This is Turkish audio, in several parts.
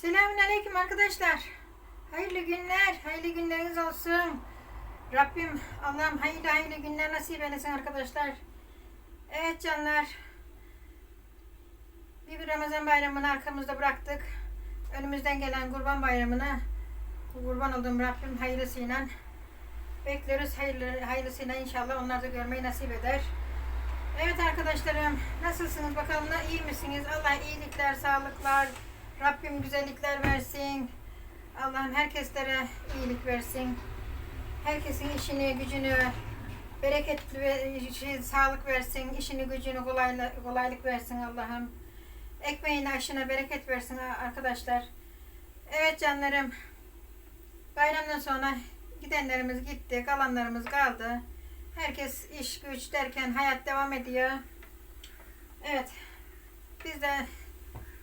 Selamünaleyküm arkadaşlar. Hayırlı günler, hayırlı günleriniz olsun. Rabbim Allah'ım hayırlı hayırlı günler nasip eylesin arkadaşlar. Evet canlar. Bir, Ramazan bayramını arkamızda bıraktık. Önümüzden gelen kurban bayramını kurban olduğum Rabbim hayırlısıyla bekliyoruz. Hayırlı, hayırlısıyla inşallah onlar da görmeyi nasip eder. Evet arkadaşlarım nasılsınız bakalım iyi misiniz? Allah iyilikler, sağlıklar, Rabbim güzellikler versin. Allah'ım herkeslere iyilik versin. Herkesin işini, gücünü, bereketli ve şey, sağlık versin. işini, gücünü kolayla, kolaylık versin Allah'ım. Ekmeğine, aşına bereket versin arkadaşlar. Evet canlarım. Bayramdan sonra gidenlerimiz gitti, kalanlarımız kaldı. Herkes iş güç derken hayat devam ediyor. Evet. Biz de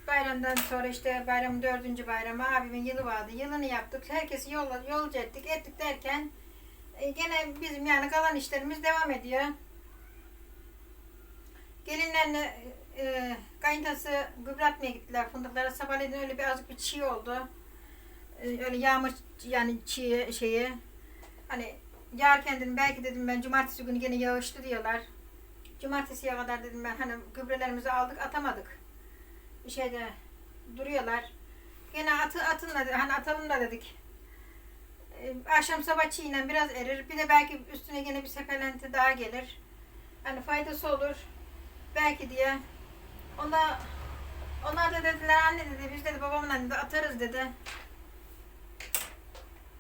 bayramdan sonra işte bayramın dördüncü bayramı abimin yılı vardı. Yılını yaptık. Herkesi yol, yolcu ettik. Ettik derken e, gene bizim yani kalan işlerimiz devam ediyor. Gelinlerle e, kayıntası gübre atmaya gittiler fındıklara. Sabahleyin öyle bir azıcık bir çiğ oldu. E, öyle yağmur yani çiğ şeyi. Hani yağarken dedim belki dedim ben cumartesi günü gene yağışlı diyorlar. Cumartesiye kadar dedim ben hani gübrelerimizi aldık atamadık. Şeyde duruyorlar. Gene atı atın da hani atalım da dedik. Ee, akşam sabah çiğnen biraz erir. Bir de belki üstüne gene bir sepelenti daha gelir. Hani faydası olur. Belki diye. Onda onlar da dediler anne dedi biz dedi babamın dedi atarız dedi.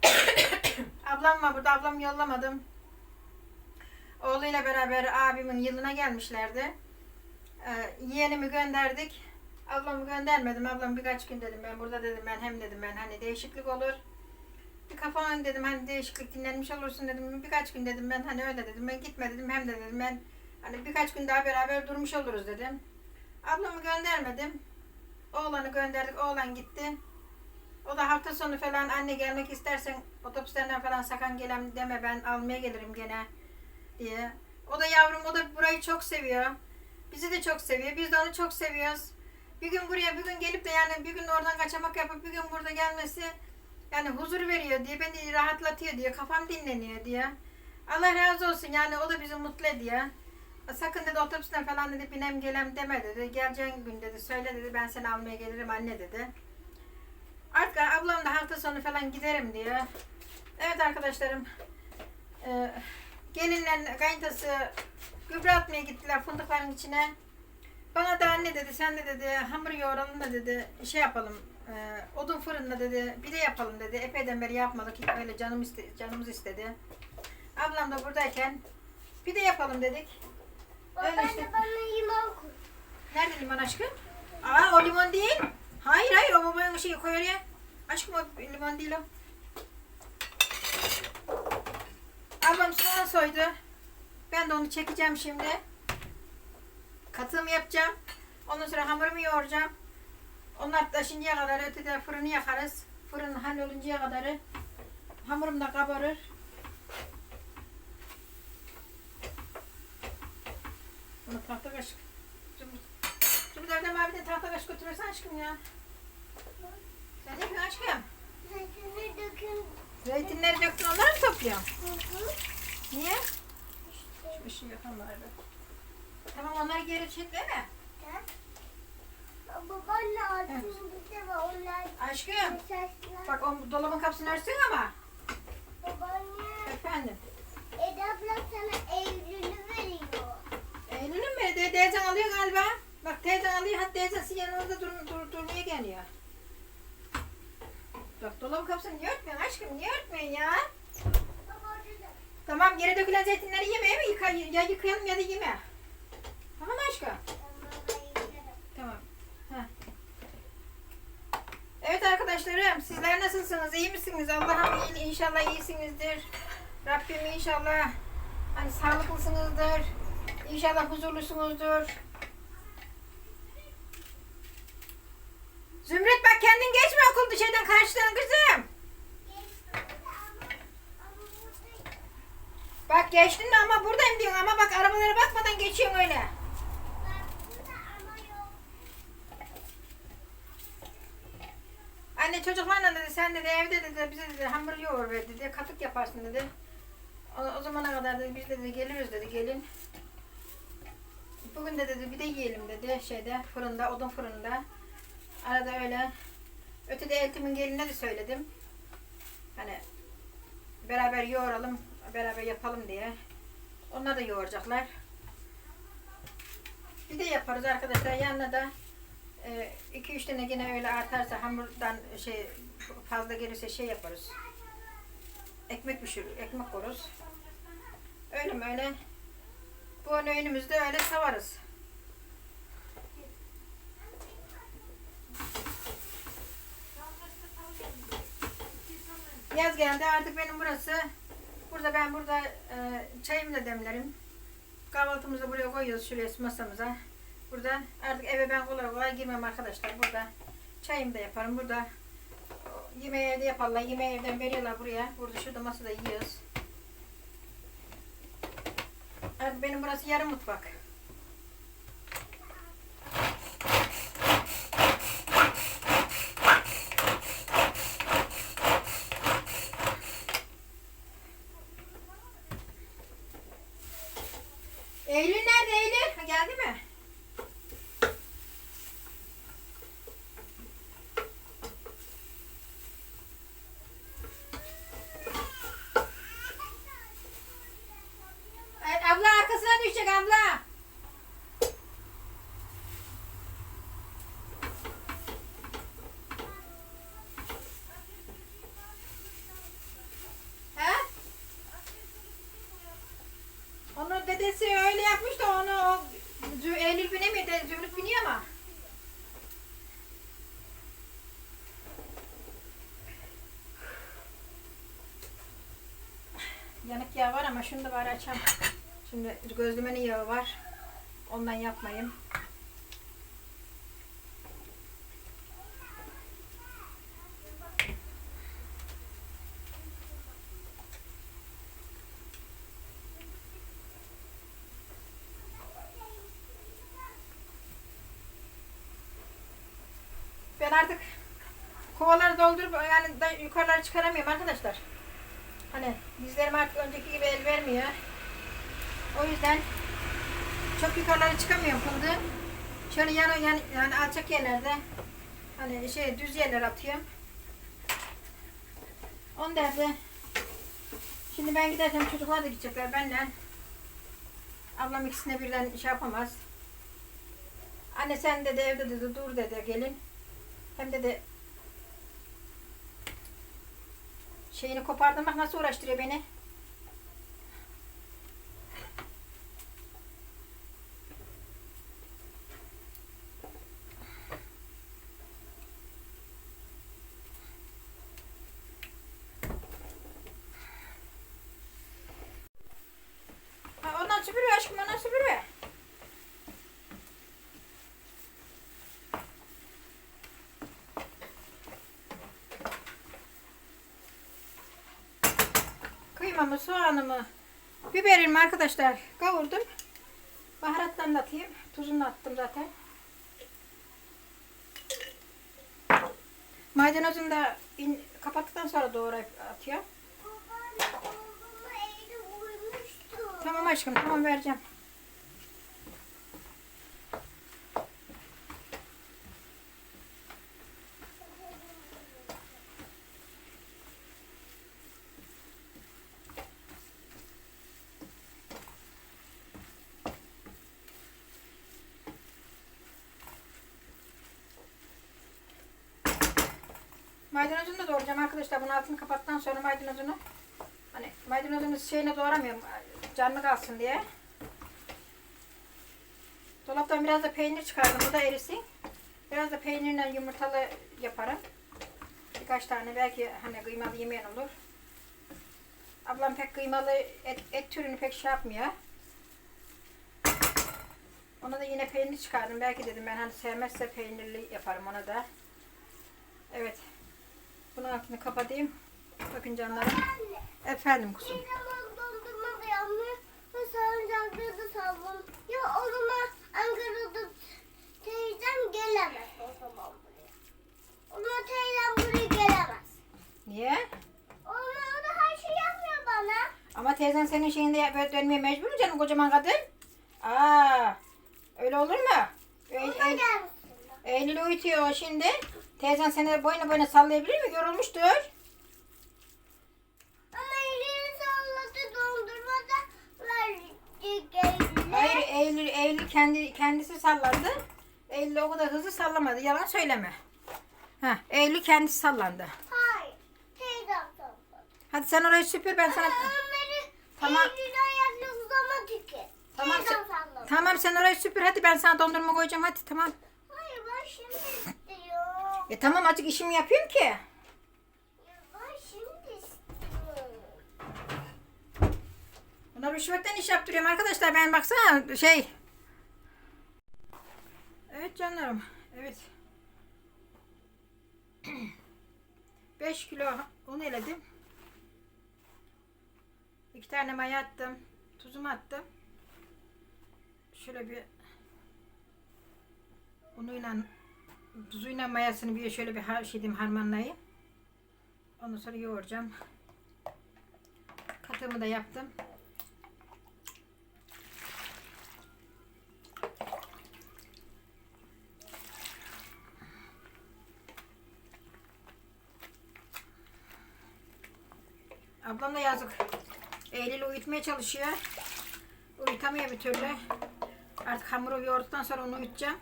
Ablam var burada ablam yollamadım. Oğluyla beraber abimin yılına gelmişlerdi. Ee, yeğenimi gönderdik. Ablamı göndermedim. Ablam birkaç gün dedim ben burada dedim ben hem dedim ben hani değişiklik olur. Bir kafana dedim hani değişiklik dinlenmiş olursun dedim. Birkaç gün dedim ben hani öyle dedim. Ben gitme dedim hem de dedim ben hani birkaç gün daha beraber durmuş oluruz dedim. Ablamı göndermedim. Oğlanı gönderdik. Oğlan gitti. O da hafta sonu falan anne gelmek istersen otobüslerden falan sakan gelem deme ben almaya gelirim gene diye. O da yavrum o da burayı çok seviyor. Bizi de çok seviyor. Biz de onu çok seviyoruz. Bir gün buraya bir gün gelip de yani bir gün oradan kaçamak yapıp bir gün burada gelmesi yani huzur veriyor diye beni rahatlatıyor diye kafam dinleniyor diye. Allah razı olsun yani o da bizi mutlu ediyor. Sakın dedi otobüsten falan dedi binem gelem deme dedi. Geleceğin gün dedi söyle dedi ben seni almaya gelirim anne dedi. Artık ablam da hafta sonu falan giderim diyor. Evet arkadaşlarım. E, gelinle kayıntası gübre atmaya gittiler fındıkların içine. Bana da anne dedi sen de dedi hamur yoğuralım da dedi şey yapalım e, odun fırında dedi bir de yapalım dedi. Epeyden beri yapmadık öyle canım iste, canımız istedi. Ablam da buradayken bir de yapalım dedik. Öyle Ben işte. de bana limon koy. Nerede limon aşkım? Aa o limon değil. Hayır hayır o babanın şeyi koy oraya. Aşkım o limon değil o. Ablam soğan soydu. Ben de onu çekeceğim şimdi. Katığımı yapacağım. Ondan sonra hamurumu yoğuracağım. Onlar taşıncaya kadar ötede fırını yakarız. Fırın halloluncaya kadar hamurum da kabarır. Bunu tahta kaşık. Şimdi evden abi de tahta kaşık götürürsen aşkım ya. Sen ne yapıyorsun aşkım? Zeytini dökün. Zeytinleri döktün onları mı topluyorsun? Hı hı. Niye? Şu ışığı yakan bari. Tamam onları geri çek değil mi? Babaanne altında var onlar. Aşkım. Bak o dolabın kapısını örtsün ama. Babaanne. Efendim. Eda abla sana Eylül'ü veriyor. Eylül'ün mi? De teyzen alıyor galiba. Bak teyzen alıyor. Hatta teyzesi yanımızda dur, dur, durmaya geliyor. Bak dolabın kapısını niye örtmüyorsun aşkım? Niye örtmüyorsun ya? Tamam yere dökülen zeytinleri yeme mi? Yıka, ya yıkayalım ya da yeme. Tamam aşkım? Tamam. Heh. Evet arkadaşlarım sizler nasılsınız? İyi misiniz? Allah'ım iyi, inşallah iyisinizdir. Rabbim inşallah hani sağlıklısınızdır. İnşallah huzurlusunuzdur. Zümrüt bak kendin geçme okul şeyden karşıdan kızım. Bak geçtin de ama buradayım diyorsun ama bak arabalara bakmadan geçiyorsun öyle. Çocuklarla dedi sen dedi evde dedi bize dedi hamur yoğur ver dedi katık yaparsın dedi. O, o zamana kadar dedi biz dedi geliriz dedi gelin. Bugün de dedi bir de yiyelim dedi şeyde fırında odun fırında. Arada öyle. Ötede eltimin geline de söyledim. Hani beraber yoğuralım, beraber yapalım diye. Onlar da yoğuracaklar. Bir de yaparız arkadaşlar. Yanına da 2-3 tane yine öyle artarsa hamurdan şey fazla gelirse şey yaparız. Ekmek pişir, ekmek koruz. Öyle mi öyle? Bu öğünümüzü de öyle savarız. Yaz geldi artık benim burası. Burada ben burada e, çayımı da demlerim. Kahvaltımızı buraya koyuyoruz şuraya masamıza. Burada artık eve ben kolay kolay girmem arkadaşlar. Burada çayımı da yaparım. Burada yemeği evde yaparlar. Yemeği evden veriyorlar buraya. Burada şurada masada yiyoruz. Artık benim burası yarım mutfak. Eylül nerede Eylül? Geldi mi? Dedesi öyle yapmış da onu o Eylül binemiyor, Zümrüt biniyor ama. Yanık yağ var ama şunu da bari açalım. Şimdi gözlemenin yağı var. Ondan yapmayayım. Artık kovaları doldurup yani da yukarıları çıkaramıyorum arkadaşlar. Hani dizlerim artık önceki gibi el vermiyor. O yüzden çok yukarılara çıkamıyorum fındığı. Şöyle yan, yan, yani alçak yerlerde hani şey düz yerler atıyorum. On derdi. Şimdi ben gidersem çocuklar da gidecekler benimle. Ablam ikisine birden şey yapamaz. Anne sen dedi evde dedi dur dedi gelin. Hem dedi şeyini kopardırmak nasıl uğraştırıyor beni. Ha, ondan süpürüyor aşkım ondan süpürüyor. Kıymamı, soğanımı, biberimi arkadaşlar kavurdum. Baharatlarını da atayım. Tuzunu attım zaten. Maydanozunu da in, kapattıktan sonra doğrayıp atıyorum. Tamam aşkım tamam vereceğim. Maydanozunu da doğrayacağım arkadaşlar. Bunun altını kapattıktan sonra maydanozunu Hani maydanozunu şeyine doğramıyorum. Canlı kalsın diye. Dolaptan biraz da peynir çıkardım. Bu da erisin. Biraz da peynirle yumurtalı yaparım. Birkaç tane belki hani kıymalı yemeyen olur. Ablam pek kıymalı et, et türünü pek şey yapmıyor. Ona da yine peynir çıkardım. Belki dedim ben hani sevmezse peynirli yaparım ona da. Evet. Bunun altını kapatayım. Bakın canlarım. Efendim kuzum. Dondurma da yanmıyor. Salıncakta da savun. Ya o zaman Ankara'da teyzem gelemez o zaman buraya. O zaman teyzem buraya gelemez. Niye? Ona, ona her şey yapmıyor bana. Ama teyzen senin şeyinde böyle dönmeye mecbur mu canım kocaman kadın? Aa, öyle olur mu? Ona Eylül, gelmesin. Eylül uyutuyor şimdi. Teyzen seni boyuna boyuna sallayabilir mi? Yorulmuştur. Ama elini salladı dondurmada verdik eline. Hayır Eylül, Eylül kendi, kendisi salladı. Eylül o kadar hızlı sallamadı. Yalan söyleme. Ha, Eylül kendisi sallandı. Hayır. Teyzem salladı. Hadi sen orayı süpür ben sana... Ömer'i Tamam. Eylül ayaklı uzamadı ki. Tamam, sen-. Tamam sen orayı süpür hadi ben sana dondurma koyacağım hadi tamam. Hayır ben şimdi istiyorum. E tamam azıcık işimi yapayım ki. Buna rüşvetten iş yaptırıyorum arkadaşlar ben baksana şey. Evet canlarım evet. 5 kilo un eledim. 2 tane maya attım. Tuzumu attım. Şöyle bir unuyla tuzuyla mayasını bir şöyle bir har şey diyeyim, harmanlayayım. Ondan sonra yoğuracağım. Katığımı da yaptım. Ablam da yazık. Eylül'ü uyutmaya çalışıyor. Uyutamıyor bir türlü. Artık hamuru yoğurduktan sonra onu uyutacağım.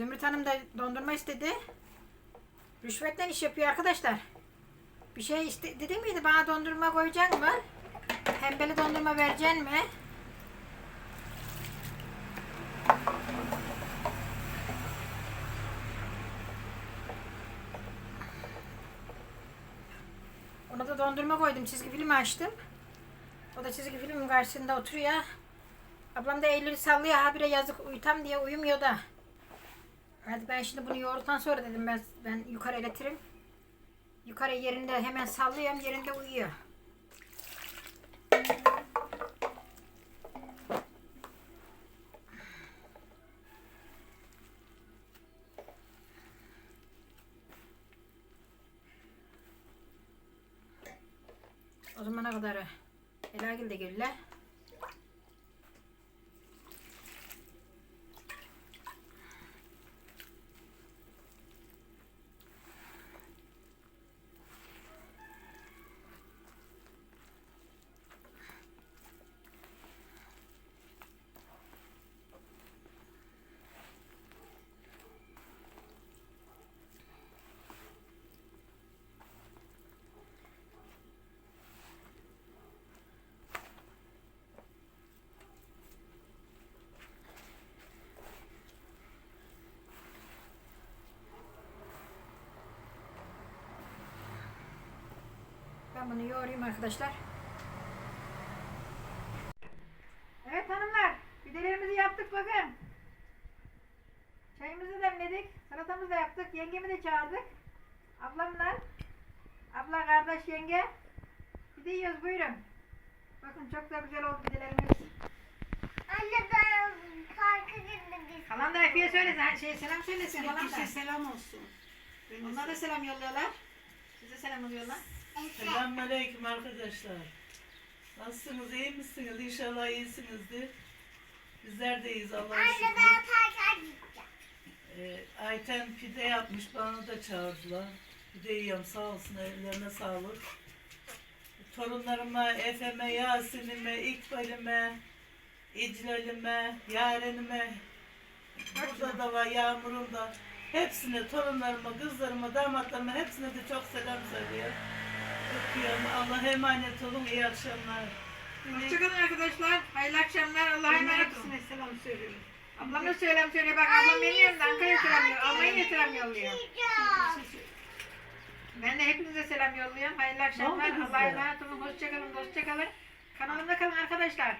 Zümrüt Hanım da dondurma istedi. Rüşvetten iş yapıyor arkadaşlar. Bir şey iste dedi miydi bana dondurma koyacak mı? Pembeli dondurma vereceksin mi? Ona da dondurma koydum. Çizgi film açtım. O da çizgi filmin karşısında oturuyor. Ablam da Eylül'ü sallıyor. Habire yazık uyutam diye uyumuyor da. Hadi ben şimdi bunu yoğurduktan sonra dedim ben ben yukarı iletirim. Yukarı yerinde hemen sallıyorum. Yerinde uyuyor. O zamana kadar Elagil de gelirler. Ben bunu yoğurayım arkadaşlar. Evet hanımlar, pidelerimizi yaptık bakın. Çayımızı demledik, salatamızı da yaptık, yengemi de çağırdık. Ablamla, abla kardeş yenge. Pide yiyoruz buyurun. Bakın çok da güzel oldu pidelerimiz. Anne ben parka gitmek istiyorum. Halam da Efi'ye söylesin, şey selam söylesin da. Herkese selam olsun. Ben de Onlar da selam yolluyorlar. Size selam yolluyorlar. Selamünaleyküm arkadaşlar. Nasılsınız, iyi misiniz? İnşallah iyisinizdir. Bizler de iyiyiz Allah'a Anne şükür. ben parka gideceğim. Ee, Ayten pide yapmış, bana da çağırdılar. Pide yiyorum, sağ olsun, ellerine sağlık. Torunlarıma, Efe'me, Yasin'ime, İkbal'ime, İclal'ime, Yaren'ime, burada da var Yağmur'um da. Hepsine, torunlarıma, kızlarıma, damatlarıma hepsine de çok selam söylüyorum. Öpüyorum. Allah'a emanet olun. İyi akşamlar. Hoşçakalın arkadaşlar. Hayırlı akşamlar. Allah'a emanet olun. Selam söylüyorum. Ablam da selam söylüyor. Bak ablam benim yanımda Ankara'ya selam yolluyor. Almanya'ya selam yolluyor. Ben de hepinize selam yolluyorum. Hayırlı akşamlar. Allah'a emanet olun. Hoşçakalın. Hoşçakalın. Kanalımda kalın arkadaşlar.